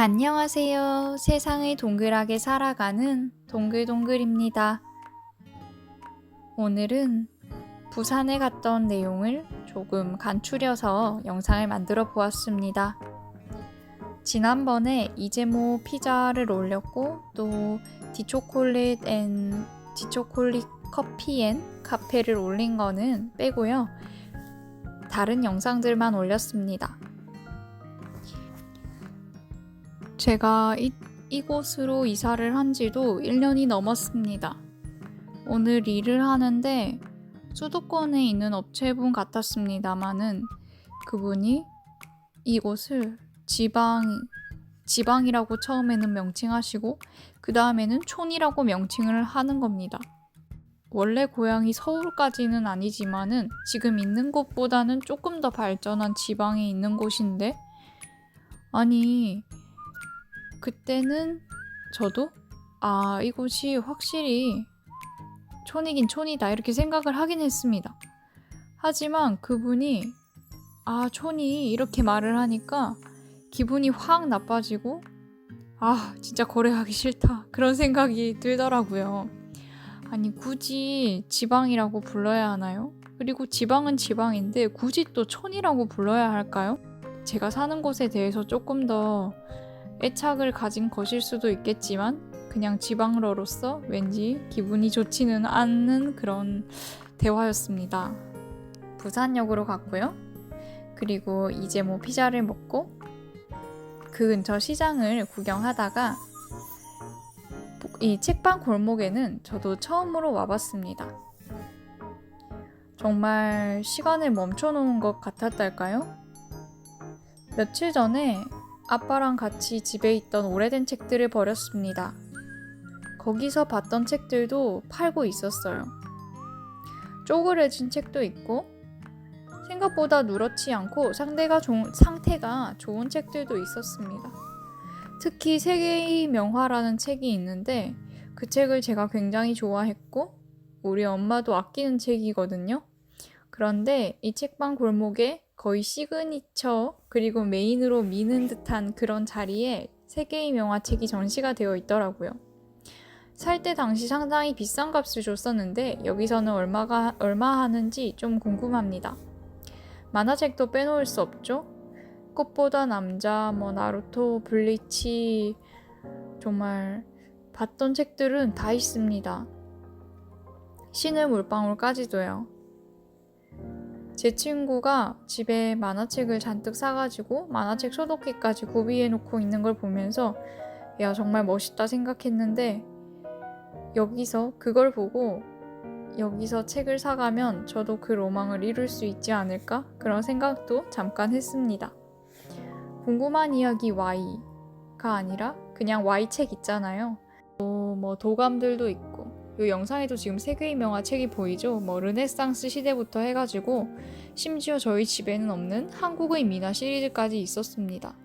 안녕하세요. 세상을 동글하게 살아가는 동글동글입니다. 오늘은 부산에 갔던 내용을 조금 간추려서 영상을 만들어 보았습니다. 지난번에 이재모 피자를 올렸고 또 디초콜릿 앤 디초콜릿 커피 앤 카페를 올린 거는 빼고요. 다른 영상들만 올렸습니다. 제가 이, 이곳으로 이사를 한 지도 1년이 넘었습니다. 오늘 일을 하는데 수도권에 있는 업체분 같았습니다만은 그분이 이곳을 지방, 지방이라고 처음에는 명칭하시고 그 다음에는 촌이라고 명칭을 하는 겁니다. 원래 고향이 서울까지는 아니지만은 지금 있는 곳보다는 조금 더 발전한 지방에 있는 곳인데 아니 그때는 저도 아 이곳이 확실히 촌이긴 촌이다 이렇게 생각을 하긴 했습니다. 하지만 그분이 아 촌이 이렇게 말을 하니까 기분이 확 나빠지고 아 진짜 거래하기 싫다 그런 생각이 들더라고요. 아니 굳이 지방이라고 불러야 하나요? 그리고 지방은 지방인데 굳이 또 촌이라고 불러야 할까요? 제가 사는 곳에 대해서 조금 더 애착을 가진 것일 수도 있겠지만 그냥 지방러로서 왠지 기분이 좋지는 않는 그런 대화였습니다. 부산역으로 갔고요. 그리고 이제 뭐 피자를 먹고 그 근처 시장을 구경하다가 이 책방 골목에는 저도 처음으로 와봤습니다. 정말 시간을 멈춰놓은 것 같았달까요? 며칠 전에 아빠랑 같이 집에 있던 오래된 책들을 버렸습니다. 거기서 봤던 책들도 팔고 있었어요. 쪼그레진 책도 있고 생각보다 누렇지 않고 상대가 조, 상태가 좋은 책들도 있었습니다. 특히 세계의 명화라는 책이 있는데 그 책을 제가 굉장히 좋아했고 우리 엄마도 아끼는 책이거든요. 그런데 이 책방 골목에 거의 시그니처 그리고 메인으로 미는 듯한 그런 자리에 세 개의 명화책이 전시가 되어 있더라고요. 살 때 당시 상당히 비싼 값을 줬었는데 여기서는 얼마가 얼마 하는지 좀 궁금합니다. 만화책도 빼놓을 수 없죠. 꽃보다 남자, 뭐 나루토, 블리치 정말 봤던 책들은 다 있습니다. 신의 물방울까지도요. 제 친구가 집에 만화책을 잔뜩 사가지고 만화책 소독기까지 구비해 놓고 있는 걸 보면서 야, 정말 멋있다 생각했는데 여기서 그걸 보고 여기서 책을 사가면 저도 그 로망을 이룰 수 있지 않을까? 그런 생각도 잠깐 했습니다. 궁금한 이야기 Y가 아니라 그냥 Y 책 있잖아요. 뭐, 뭐 도감들도 있고 이 영상에도 지금 세계의 명화 책이 보이죠? 뭐 르네상스 시대부터 해가지고 심지어 저희 집에는 없는 한국의 미나 시리즈까지 있었습니다.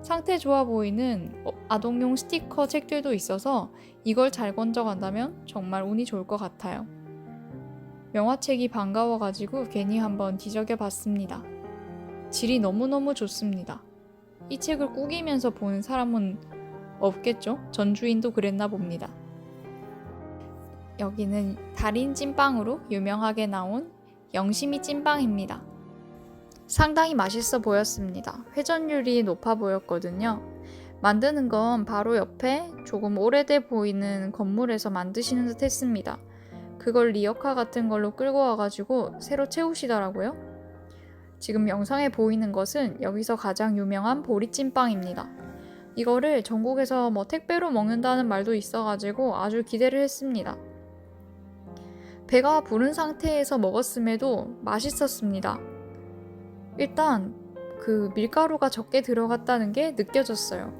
상태 좋아 보이는 어, 아동용 스티커 책들도 있어서 이걸 잘 건져간다면 정말 운이 좋을 것 같아요. 명화책이 반가워가지고 괜히 한번 뒤적여 봤습니다. 질이 너무너무 좋습니다. 이 책을 꾸기면서 보는 사람은 없겠죠? 전주인도 그랬나 봅니다. 여기는 달인 찐빵으로 유명하게 나온 영심이 찐빵입니다. 상당히 맛있어 보였습니다. 회전율이 높아 보였거든요. 만드는 건 바로 옆에 조금 오래돼 보이는 건물에서 만드시는 듯 했습니다. 그걸 리어카 같은 걸로 끌고 와가지고 새로 채우시더라고요. 지금 영상에 보이는 것은 여기서 가장 유명한 보리찐빵입니다. 이거를 전국에서 뭐 택배로 먹는다는 말도 있어가지고 아주 기대를 했습니다. 배가 부른 상태에서 먹었음에도 맛있었습니다. 일단 그 밀가루가 적게 들어갔다는 게 느껴졌어요.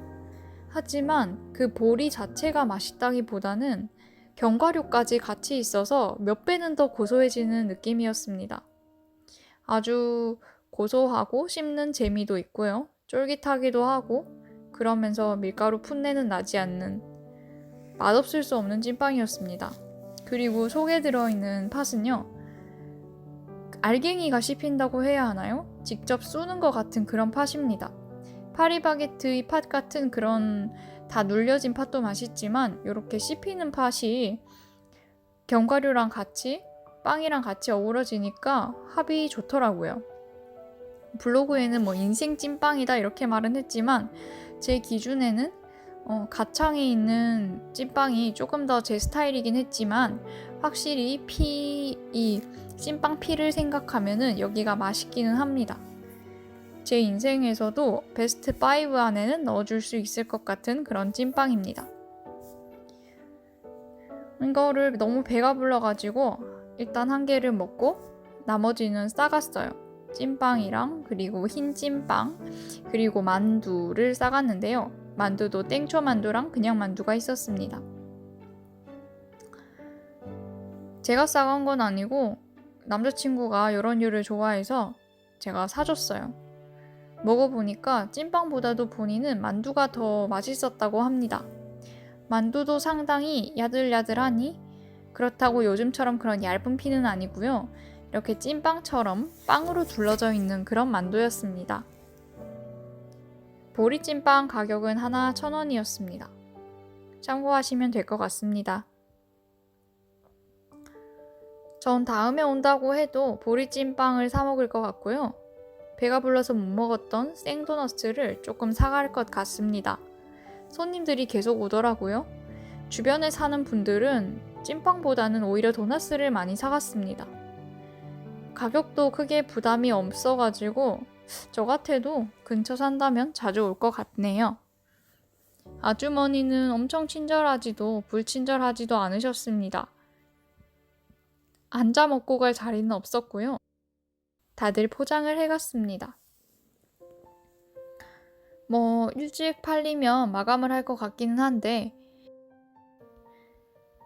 하지만 그 보리 자체가 맛있다기보다는 견과류까지 같이 있어서 몇 배는 더 고소해지는 느낌이었습니다. 아주 고소하고 씹는 재미도 있고요. 쫄깃하기도 하고 그러면서 밀가루 풋내는 나지 않는 맛없을 수 없는 찐빵이었습니다. 그리고 속에 들어있는 팥은요. 알갱이가 씹힌다고 해야 하나요? 직접 쏘는 것 같은 그런 팥입니다. 파리바게트의 팥 같은 그런 다 눌려진 팥도 맛있지만 이렇게 씹히는 팥이 견과류랑 같이 빵이랑 같이 어우러지니까 합이 좋더라고요. 블로그에는 뭐 인생 찐빵이다 이렇게 말은 했지만 제 기준에는 어, 가창에 있는 찐빵이 조금 더 제 스타일이긴 했지만 확실히 피, 이 찐빵 피를 생각하면은 여기가 맛있기는 합니다. 제 인생에서도 베스트 5 안에는 넣어줄 수 있을 것 같은 그런 찐빵입니다. 이거를 너무 배가 불러가지고 일단 한 개를 먹고 나머지는 싸갔어요. 찐빵이랑 그리고 흰 찐빵 그리고 만두를 싸갔는데요. 만두도 땡초 만두랑 그냥 만두가 있었습니다. 제가 싸간 건 아니고 남자친구가 이런 류를 좋아해서 제가 사줬어요. 먹어보니까 찐빵보다도 본인은 만두가 더 맛있었다고 합니다. 만두도 상당히 야들야들하니 그렇다고 요즘처럼 그런 얇은 피는 아니고요. 이렇게 찐빵처럼 빵으로 둘러져 있는 그런 만두였습니다. 보리찐빵 가격은 하나 천 원이었습니다. 참고하시면 될 것 같습니다. 전 다음에 온다고 해도 보리찐빵을 사 먹을 것 같고요. 배가 불러서 못 먹었던 생도너츠를 조금 사갈 것 같습니다. 손님들이 계속 오더라고요. 주변에 사는 분들은 찐빵보다는 오히려 도너스를 많이 사갔습니다. 가격도 크게 부담이 없어가지고 저 같아도 근처 산다면 자주 올 것 같네요. 아주머니는 엄청 친절하지도 불친절하지도 않으셨습니다. 앉아 먹고 갈 자리는 없었고요. 다들 포장을 해갔습니다. 뭐 일찍 팔리면 마감을 할 것 같기는 한데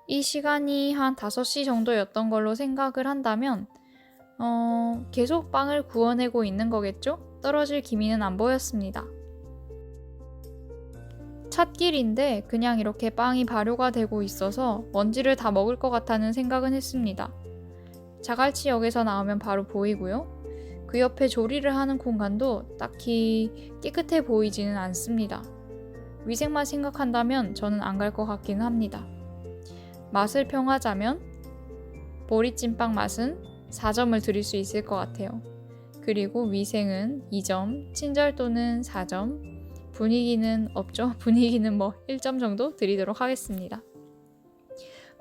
이 시간이 한 5시 정도였던 걸로 생각을 한다면 어, 계속 빵을 구워내고 있는 거겠죠? 떨어질 기미는 안 보였습니다. 찻길인데 그냥 이렇게 빵이 발효가 되고 있어서 먼지를 다 먹을 것 같다는 생각은 했습니다. 자갈치역에서 나오면 바로 보이고요. 그 옆에 조리를 하는 공간도 딱히 깨끗해 보이지는 않습니다. 위생만 생각한다면 저는 안 갈 것 같기는 합니다. 맛을 평하자면 보리찐빵 맛은 4점을 드릴 수 있을 것 같아요. 그리고 위생은 2점, 친절도는 4점, 분위기는 없죠. 분위기는 뭐 1점 정도 드리도록 하겠습니다.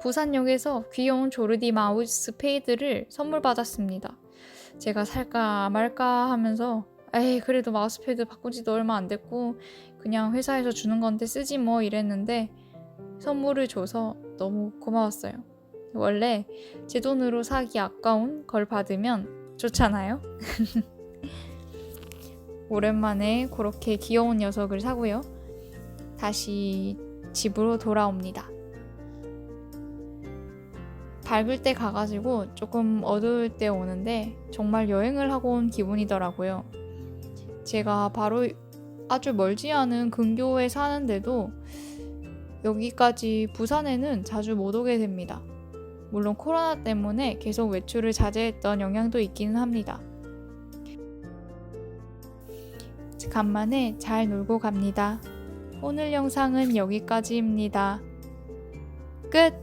부산역에서 귀여운 조르디 마우스 페이드를 선물 받았습니다. 제가 살까 말까 하면서 에이 그래도 마우스패드 바꾼 지도 얼마 안 됐고 그냥 회사에서 주는 건데 쓰지 뭐 이랬는데 선물을 줘서 너무 고마웠어요. 원래 제 돈으로 사기 아까운 걸 받으면 좋잖아요. 오랜만에 그렇게 귀여운 녀석을 사고요. 다시 집으로 돌아옵니다. 밝을 때 가가지고 조금 어두울 때 오는데 정말 여행을 하고 온 기분이더라고요. 제가 바로 아주 멀지 않은 근교에 사는데도 여기까지 부산에는 자주 못 오게 됩니다. 물론 코로나 때문에 계속 외출을 자제했던 영향도 있기는 합니다. 간만에 잘 놀고 갑니다. 오늘 영상은 여기까지입니다. 끝!